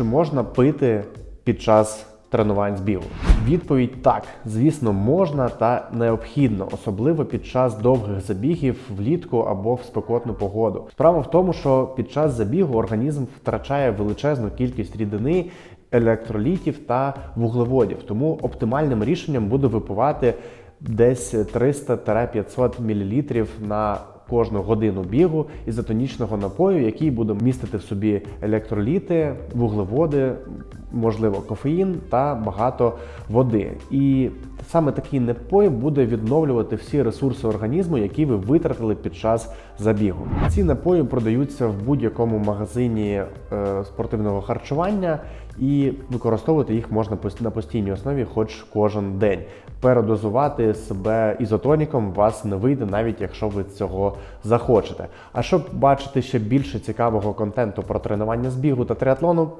Чи можна пити під час тренувань з бігу? Відповідь так, звісно, можна та необхідно, особливо під час довгих забігів влітку або в спекотну погоду. Справа в тому, що під час забігу організм втрачає величезну кількість рідини, електролітів та вуглеводів. Тому оптимальним рішенням буде випивати десь 300-500 мл на кожну годину бігу ізотонічного напою, який буде містити в собі електроліти, вуглеводи, можливо, кофеїн та багато води. І саме такий напой буде відновлювати всі ресурси організму, які ви витратили під час забігу. Ці напої продаються в будь-якому магазині е, спортивного харчування, і використовувати їх можна на постійній основі, хоч кожен день. Передозувати себе ізотоніком вас не вийде, навіть якщо ви цього захочете. А щоб бачити ще більше цікавого контенту про тренування з бігу та триатлону,